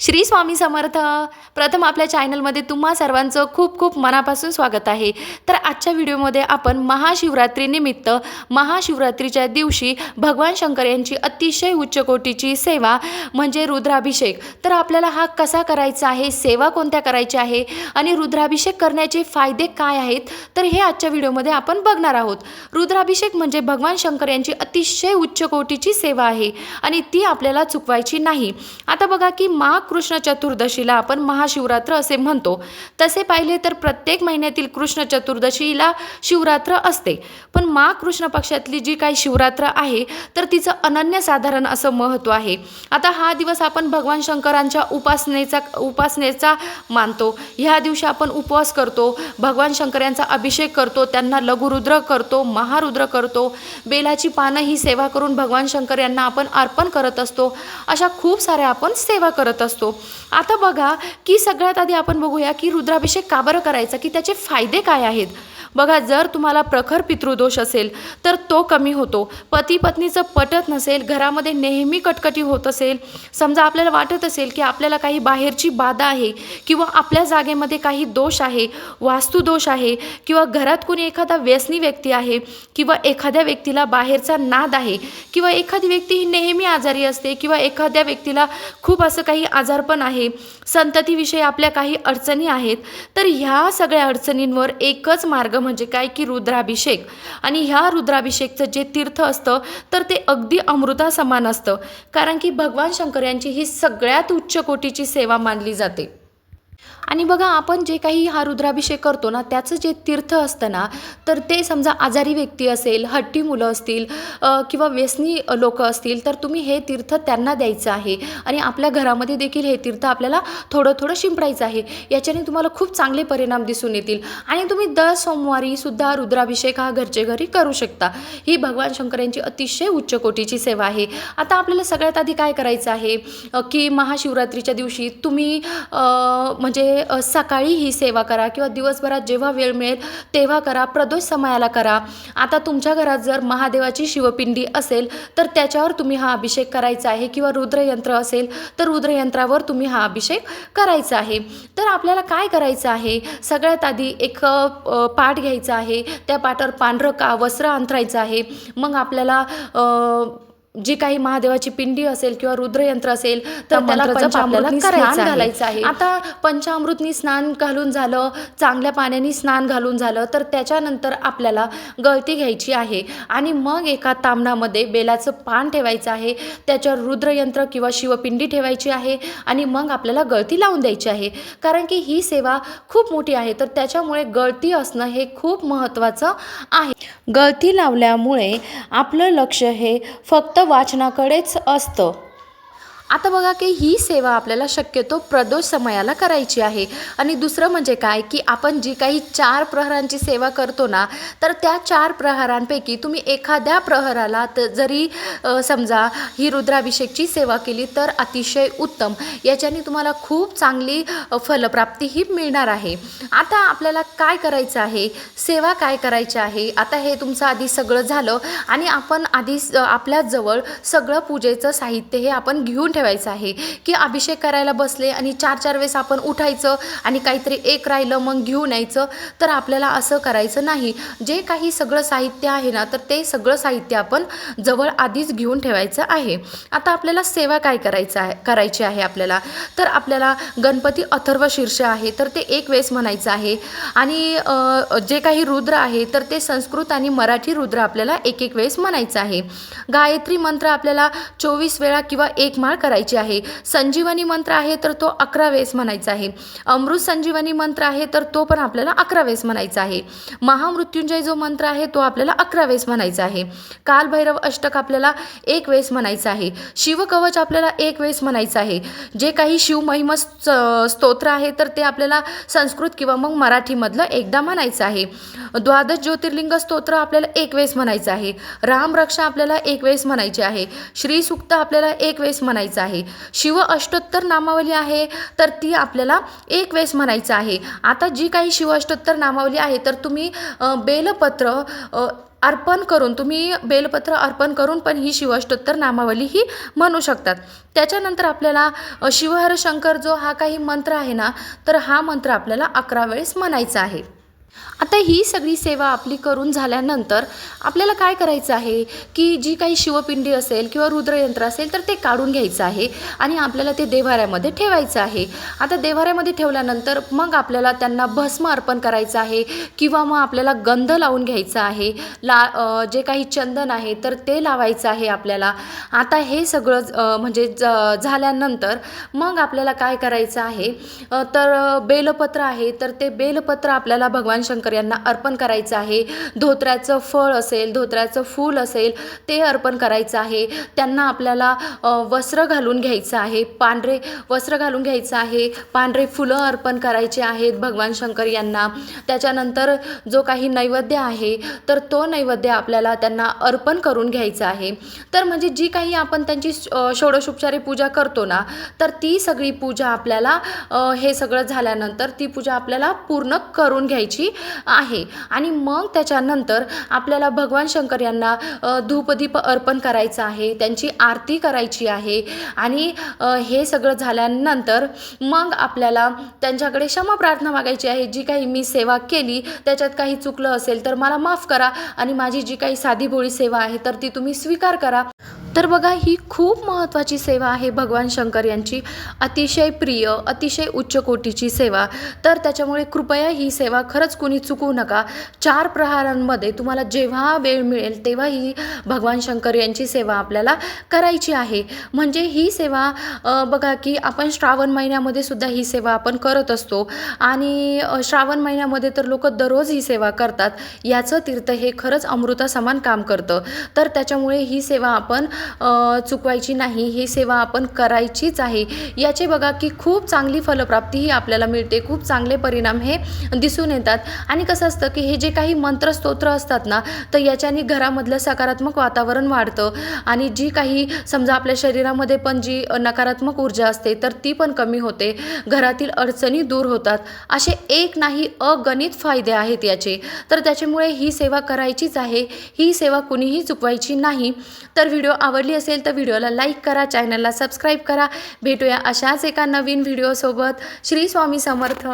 श्री स्वामी समर्थ प्रथम आपल्या चॅनलमध्ये तुम्हा सर्वांचं खूप खूप मनापासून स्वागत आहे. तर आजच्या व्हिडिओमध्ये आपण महाशिवरात्रीनिमित्त महाशिवरात्रीच्या दिवशी भगवान शंकर यांची अतिशय उच्च कोटीची सेवा म्हणजे रुद्राभिषेक. तर आपल्याला हा कसा करायचा आहे सेवा कोणत्या करायची आहे आणि रुद्राभिषेक करण्याचे फायदे काय आहेत तर हे आजच्या व्हिडिओमध्ये आपण बघणार आहोत. रुद्राभिषेक म्हणजे भगवान शंकर यांची अतिशय उच्च कोटीची सेवा आहे आणि ती आपल्याला चुकवायची नाही. आता बघा की मा कृष्ण चतुर्दशीला आपण महाशिवरात्र असे म्हणतो. तसे पाहिले तर प्रत्येक महिन्यातील कृष्ण चतुर्दशीला शिवरात्र असते. पण मा कृष्ण पक्षातली जी काही शिवरात्र आहे तर तिचं अनन्यसाधारण असं महत्त्व आहे. आता हा दिवस आपण भगवान शंकरांच्या उपासनेचा उपासनेचा मानतो. ह्या दिवशी आपण उपवास करतो भगवान शंकर यांचा अभिषेक करतो त्यांना लघुरुद्र करतो महारुद्र करतो. बेलाची पानं ही सेवा करून भगवान शंकर यांना आपण अर्पण करत असतो. अशा खूप साऱ्या आपण सेवा करत असतो. आता बघा की सगळ्यात आधी आपण बघूया की रुद्राभिषेक का बरं करायचा की त्याचे फायदे काय आहेत? बघा जर तुम्हाला प्रखर पितृदोष असेल तर तो कमी होतो. पती पत्नीचं पटत नसेल घरामध्ये नेहमी कटकटी होत असेल समजा आपल्याला वाटत असेल की आपल्याला काही बाहेरची बाधा आहे किंवा आपल्या जागेमध्ये काही दोष आहे वास्तुदोष आहे किंवा घरात कोणी एखादा व्यसनी व्यक्ती आहे किंवा एखाद्या व्यक्तीला बाहेरचा नाद आहे किंवा एखादी व्यक्ती ही नेहमी आजारी असते किंवा एखाद्या व्यक्तीला खूप असं काही आजारपण आहे. संततीविषयी आपल्या काही अडचणी आहेत. तर ह्या सगळ्या अडचणींवर एकच मार्ग म्हणजे काय? की रुद्राभिषेक. आणि ह्या रुद्राभिषेकचं जे तीर्थ असतं तर ते अगदी अमृता समान असतं. कारण की भगवान शंकर यांची ही सगळ्यात उच्च कोटीची सेवा मानली जाते. आणि बघा आपण जे काही हा रुद्राभिषेक करतो ना त्याचं जे तीर्थ असतं ना तर ते समजा आजारी व्यक्ती असेल हट्टी मुलं असतील किंवा व्यसनी लोक असतील तर तुम्ही हे तीर्थ त्यांना द्यायचं आहे. आणि आपल्या घरामध्ये देखील हे तीर्थ आपल्याला थोडं थोडं शिंपडायचं आहे. याच्याने तुम्हाला खूप चांगले परिणाम दिसून येतील. आणि तुम्ही दर सोमवारी सुद्धा रुद्राभिषेक हा घरचे घरी करू शकता. ही भगवान शंकर यांची अतिशय उच्च कोटीची सेवा आहे. आता आपल्याला सगळ्यात आधी काय करायचं आहे? की महाशिवरात्रीच्या दिवशी तुम्ही म्हणजे सकाळी ही सेवा करा किंवा दिवसभरात जेव्हा वेळ मिळेल तेव्हा करा प्रदोष समयाला करा. आता तुमच्या घरात जर महादेवाची शिवपिंडी असेल तर त्याच्यावर तुम्ही हा अभिषेक करायचा आहे किंवा रुद्रयंत्र असेल तर रुद्रयंत्रावर तुम्ही हा अभिषेक करायचा आहे. तर आपल्याला काय करायचं आहे? सगळ्यात आधी एक पाठ घ्यायचा आहे. त्या पाठावर पांढरं का वस्त्र अंथरायचं आहे. मग आपल्याला जी काही महादेवाची पिंडी असेल किंवा रुद्रयंत्र असेल तर त्याला पंचामृतनी स्नान. घालायचं आहे. आता पंचामृतनी स्नान घालून झालं चांगल्या पाण्याने स्नान घालून झालं तर त्याच्यानंतर आपल्याला गळती घ्यायची आहे. आणि मग एका तामणामध्ये बेलाचं पान ठेवायचं आहे त्याच्यावर रुद्रयंत्र किंवा शिवपिंडी ठेवायची आहे आणि मग आपल्याला गळती लावून द्यायची आहे. कारण की ही सेवा खूप मोठी आहे तर त्याच्यामुळे गळती असणं हे खूप महत्त्वाचं आहे. गळती लावल्यामुळे आपलं लक्ष हे फक्त वाचनाकडेच असतं. आता बघा की ही सेवा आपल्याला शक्यतो प्रदोष समयाला करायची आहे. आणि दुसरं म्हणजे काय की आपण जी काही चार प्रहरांची सेवा करतो ना तर त्या चार प्रहरांपैकी तुम्ही एखाद्या प्रहराला त जरी समजा ही रुद्राभिषेकची सेवा केली तर अतिशय उत्तम. याच्याने तुम्हाला खूप चांगली फलप्राप्तीही फलप्राप्ती ही मिळणार आहे. आता आपल्याला काय करायचं आहे? सेवा काय करायची आहे? आता हे तुमचं आधी सगळं झालं आणि आपण आधी आपल्याजवळ सगळं पूजेचं साहित्य हे आपण घेऊन ठेवायचं आहे की अभिषेक करायला बसले आणि चार चार वेळेस आपण उठायचं आणि काहीतरी एक राहिलं मग घेऊन यायचं तर आपल्याला असं करायचं नाही. जे काही सगळं साहित्य आहे ना तर ते सगळं साहित्य आपण जवळ आधीच घेऊन ठेवायचं आहे. आता आपल्याला सेवा काय करायचं आहे करायची आहे आपल्याला? तर आपल्याला गणपती अथर्व शीर्ष आहे तर ते एक वेळेस म्हणायचं आहे. आणि जे काही रुद्र आहे तर ते संस्कृत आणि मराठी रुद्र आपल्याला एक एक वेळेस म्हणायचं आहे. गायत्री मंत्र आपल्याला चोवीस वेळा किंवा एक माळ करायची आहे. संजीवनी मंत्र आहे तर तो अकरा वेळेस म्हणायचा आहे. अमृत संजीवनी मंत्र आहे तर तो पण आपल्याला अकरा वेळेस म्हणायचा आहे. महामृत्युंजय जो मंत्र आहे तो आपल्याला अकरा वेळेस म्हणायचा आहे. कालभैरव अष्टक आपल्याला एक वेळेस म्हणायचं आहे. शिवकवच आपल्याला एक वेळेस म्हणायचं आहे. जे काही शिवमहिम स्तोत्र आहे तर ते आपल्याला संस्कृत किंवा मग मराठीमधलं एकदा म्हणायचं आहे. द्वादश ज्योतिर्लिंग स्तोत्र आपल्याला एक वेळेस म्हणायचं आहे. रामरक्षा आपल्याला एक वेळेस म्हणायची आहे. श्री सुक्त आपल्याला एक वेळेस म्हणायचं आहे. शिव अष्टोत्तर नामावली आहे तर ती आपल्याला एक वेळेस म्हणायचं आहे. आता जी काही शिव अष्टोत्तर नामावली आहे तर तुम्ही बेलपत्र अर्पण करून तुम्ही बेलपत्र अर्पण करून पण ही शिवाष्टोत्तर नामावली ही म्हणू शकतात. त्याच्यानंतर आपल्याला शिवहर शंकर जो हा काही मंत्र आहे ना तर हा मंत्र आपल्याला अकरा वेळेस म्हणायचा आहे. आता ही सगळी सेवा आपली करून झाल्यानंतर आपल्याला काय करायचं आहे? की जी काही शिवपिंडी असेल किंवा रुद्रयंत्र असेल तर ते काढून घ्यायचं आहे आणि आपल्याला ते देवाऱ्यामध्ये ठेवायचं आहे. आता देवाऱ्यामध्ये ठेवल्यानंतर मग आपल्याला त्यांना भस्म अर्पण करायचं आहे किंवा मग आपल्याला गंध लावून घ्यायचा आहे. ला जे काही चंदन आहे तर ते लावायचं आहे आपल्याला. आता हे सगळं म्हणजे ज झाल्यानंतर मग आपल्याला काय करायचं आहे? तर बेलपत्र आहे तर ते बेलपत्र आपल्याला भगवान भगवान शंकर यांना अर्पण करायचं आहे. धोत्र्याचं फळ असेल धोत्र्याचं फूल असेल ते अर्पण करायचं आहे. त्यांना आपल्याला वस्त्र घालून घ्यायचं आहे. पांढरे वस्त्र घालून घ्यायचं आहे. पांढरे फुलं अर्पण करायचे आहेत भगवान शंकर यांना. त्याच्यानंतर जो काही नैवेद्य आहे तर तो नैवेद्य आपल्याला त्यांना अर्पण करून घ्यायचा आहे. तर म्हणजे जी काही आपण त्यांची षोडशोपचारी पूजा करतो ना तर ती सगळी पूजा आपल्याला हे सगळं झाल्यानंतर ती पूजा आपल्याला पूर्ण करून घ्यायची आहे. आणि मग त्याच्यानंतर आपल्याला भगवान शंकर यांना धूपदीप अर्पण करायचं आहे त्यांची आरती करायची आहे. आणि हे सगळं झाल्यानंतर मग आपल्याला त्यांच्याकडे क्षमा प्रार्थना मागायची आहे. जी काही मी सेवा केली त्याच्यात काही चुकलं असेल तर मला माफ करा. आणि माझी जी काही साधी भोळी सेवा आहे तर ती तुम्ही स्वीकार करा. तर बघा ही खूप महत्त्वाची सेवा आहे भगवान शंकर यांची. अतिशय प्रिय अतिशय उच्च कोटीची सेवा. तर त्याच्यामुळे कृपया ही सेवा खरंच कोणी चुकवू नका. चार प्रहारांमध्ये तुम्हाला जेव्हा वेळ मिळेल तेव्हा ही भगवान शंकर यांची सेवा आपल्याला करायची आहे. म्हणजे ही सेवा बघा की आपण श्रावण महिन्यामध्ये सुद्धा ही सेवा आपण करत असतो. आणि श्रावण महिन्यामध्ये तर लोक दररोज ही सेवा करतात. याचं तीर्थ हे खरंच अमृतासमान काम करतं. तर त्याच्यामुळे ही सेवा आपण चुकवायची नाही ही सेवा आपण करायचीच आहे. याचे बघा की खूप चांगली फलप्राप्ती ही आपल्याला मिळते. खूप चांगले परिणाम हे दिसून येतात. आणि कसं असतं की हे जे काही मंत्रस्तोत्र असतात ना तर याच्याने घरामधलं सकारात्मक वातावरण वाढतं. आणि जी काही समजा आपल्या शरीरामध्ये पण जी नकारात्मक ऊर्जा असते तर ती पण कमी होते. घरातील अडचणी दूर होतात. असे एक नाही अगणित फायदे आहेत याचे. तर त्याच्यामुळे ही सेवा करायचीच आहे. ही सेवा कुणीही चुकवायची नाही. तर व्हिडिओ आवडली असेल तर व्हिडिओला लाईक करा चॅनलला सबस्क्राईब करा. भेटूया अशाच एका नवीन व्हिडिओसोबत. श्री स्वामी समर्थ.